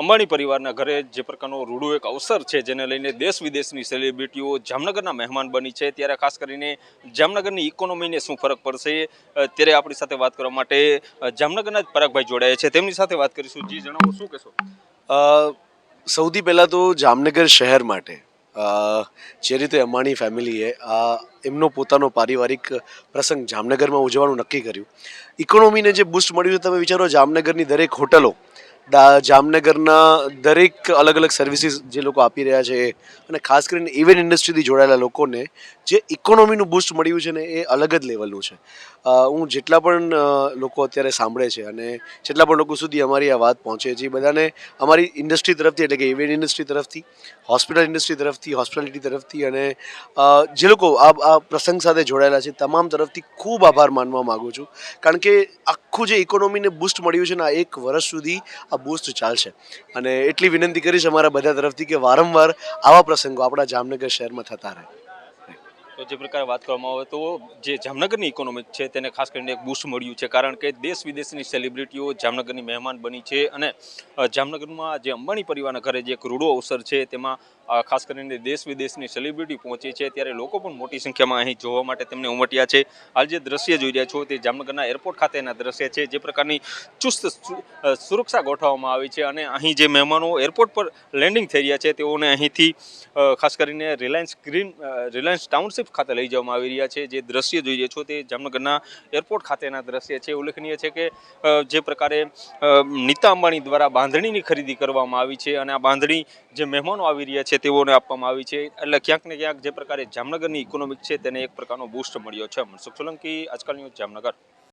અંબાણી પરિવારના ઘરે જે પ્રકારનો રૂડો એક અવસર છે, જેને લઈને દેશ વિદેશની સેલિબ્રિટીઓ જામનગરના મહેમાન બની છે. ત્યારે ખાસ કરીને જામનગરની ઇકોનોમીને શું ફરક પડશે ત્યારે આપણી સાથે વાત કરવા માટે જામનગરના જ પરાગભાઈ જોડાયા છે. તેમની સાથે વાત કરીશું. જી, જણાવો, શું કહેશો? સૌથી પહેલાં તો જામનગર શહેર માટે જે રીતે અંબાણી ફેમિલીએ એમનો પોતાનો પારિવારિક પ્રસંગ જામનગરમાં ઉજવવાનું નક્કી કર્યું. ઇકોનોમીને જે બૂસ્ટ મળ્યું છે, તમે વિચારો, જામનગરની દરેક હોટલો જામનગરના દરેક અલગ અલગ સર્વિસીસ જે લોકો આપી રહ્યા છે અને ખાસ કરીને ઇવેન્ટ ઇન્ડસ્ટ્રીથી જોડાયેલા લોકોને જે ઇકોનોમીનું બૂસ્ટ મળ્યું છે ને એ અલગ જ લેવલનું છે. હું જેટલા પણ લોકો અત્યારે સાંભળે છે અને જેટલા પણ લોકો સુધી અમારી આ વાત પહોંચે છે, એ બધાને અમારી ઇન્ડસ્ટ્રી તરફથી એટલે કે ઇવેન્ટ ઇન્ડસ્ટ્રી તરફથી હોસ્પિટલ ઇન્ડસ્ટ્રી તરફથી હોસ્પિટાલિટી તરફથી અને જે લોકો આ આ પ્રસંગ સાથે જોડાયેલા છે, તમામ તરફથી ખૂબ આભાર માનવા માગું છું. કારણ કે આખું જે ઇકોનોમીને બૂસ્ટ મળ્યું છે ને આ એક વર્ષ સુધી આ બૂસ્ટ ચાલશે. અને એટલી વિનંતી કરીશ અમારા બધા તરફથી કે વારંવાર આવા પ્રસંગો આપણા જામનગર શહેરમાં થતા રહે. તો જે પ્રકારે વાત કરવામાં આવે તો જે જામનગરની ઇકોનોમિક છે તેને ખાસ કરીને એક બૂસ્ટ મળ્યું છે. કારણ કે દેશ વિદેશની સેલિબ્રિટીઓ જામનગરની મહેમાન બની છે અને જામનગરમાં જે અંબાણી પરિવારના ઘરે જે એક રૂડો અવસર છે તેમાં ખાસ કરીને દેશ વિદેશની સેલિબ્રિટી પહોંચી છે. ત્યારે લોકો પણ મોટી સંખ્યામાં અહીં જોવા માટે તેમને ઉમટ્યા છે. હાલ જે દ્રશ્ય જોઈ રહ્યા છો તે જામનગરના એરપોર્ટ ખાતેના દ્રશ્ય છે, જે પ્રકારની ચુસ્ત સુરક્ષા ગોઠવવામાં આવી છે અને અહીં જે મહેમાનો એરપોર્ટ પર લેન્ડિંગ થઈ રહ્યા છે તેઓને અહીંથી ખાસ કરીને રિલાયન્સ ગ્રીન રિલાયન્સ ટાઉનશીપ ખાતે લઈ જવામાં આવી રહ્યા છે. જે દ્રશ્ય જોઈએ છો, તે જામનગરના એરપોર્ટ ખાતેના દ્રશ્ય છે. ઉલ્લેખનીય છે કે જે પ્રકારે નીતા અંબાણી દ્વારા બાંધણીની ખરીદી કરવામાં આવી છે અને આ બાંધણી જે મહેમાનો આવી રહ્યા છે, તેઓને આપવામાં આવી છે. એટલે ક્યાંક ને ક્યાંક જે પ્રકારે જામનગરની ઇકોનોમિક છે, તેને એક પ્રકારનો બૂસ્ટ મળ્યો છે. મનસુખ સોલંકી, આજકાલ ન્યૂઝ જામનગર.